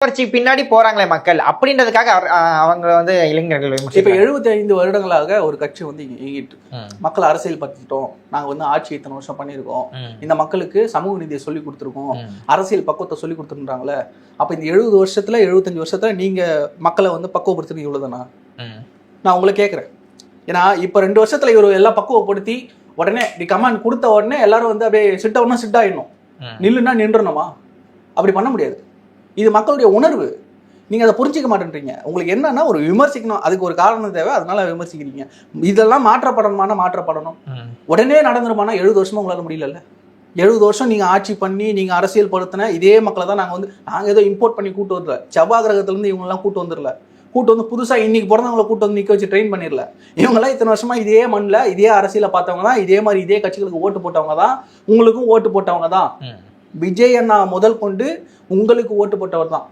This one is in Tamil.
புரட்சி பின்னாடி போறாங்களே மக்கள் அப்படின்றதுக்காக அவங்க வந்து இளைஞர்கள் இப்ப. எழுபத்தி ஐந்து வருடங்களாக ஒரு கட்சி வந்து இயங்கிட்டு மக்கள் அரசியல் படுத்திட்டோம் நாங்க வந்து ஆட்சி இத்தனை வருஷம் பண்ணியிருக்கோம். ம், இந்த மக்களுக்கு சமூக நீதியை சொல்லி கொடுத்துருக்கோம். அரசியல் பக்குவத்தை சொல்லி கொடுத்துருந்தாங்களே அப்ப இந்த எழுபது வருஷத்துல எழுபத்தஞ்சு வருஷத்துல நீங்க மக்களை வந்து பக்குவப்படுத்துறது இவ்வளவுதானா? நான் உங்களை கேட்குறேன் ஏன்னா இப்போ ரெண்டு வருஷத்துல இவர் எல்லாம் பக்குவப்படுத்தி உடனே இப்படி கமாண்ட் கொடுத்த உடனே எல்லாரும் வந்து அப்படியே சிட்ட உடனே சிட் ஆயிடணும். நில்லுன்னா நின்றணுமா? அப்படி பண்ண முடியாது. இது மக்களுடைய உணர்வு. நீங்க அதை புரிஞ்சிக்க மாட்டேன்றீங்க. உங்களுக்கு என்னன்னா ஒரு விமர்சிக்கணும். அதுக்கு ஒரு காரணம் தேவை. அதனால விமர்சிக்கிறீங்க. இதெல்லாம் மாற்றப்படணுமான மாற்றப்படணும். உடனே நடந்துருமானா எழுபது வருஷமா உங்களால முடியலல்ல? எழுபது வருஷம் நீங்க ஆட்சி பண்ணி நீங்க அரசியல் படுத்தின இதே மக்களை தான் நாங்க வந்து நாங்க ஏதோ இம்போர்ட் பண்ணி கூட்டு வரல. செவ்வாய் கிரகத்துல இருந்து இவங்க எல்லாம் கூட்டு வந்துடல கூட்டு வந்து புதுசா இன்னைக்கு பிறந்தவங்கள கூட்டு வந்து நிக்க வச்சு ட்ரெயின் பண்ணிடல இவங்கெல்லாம் இத்தனை வருஷமா இதே மண்ணில் இதே அரசியலை பார்த்தவங்க தான் இதே மாதிரி இதே கட்சிகளுக்கு ஓட்டு போட்டவங்க தான் உங்களுக்கும் ஓட்டு போட்டவங்க தான். விஜய் அண்ணா முதல் கொண்டு உங்களுக்கு ஓட்டு போட்டவர் தான்.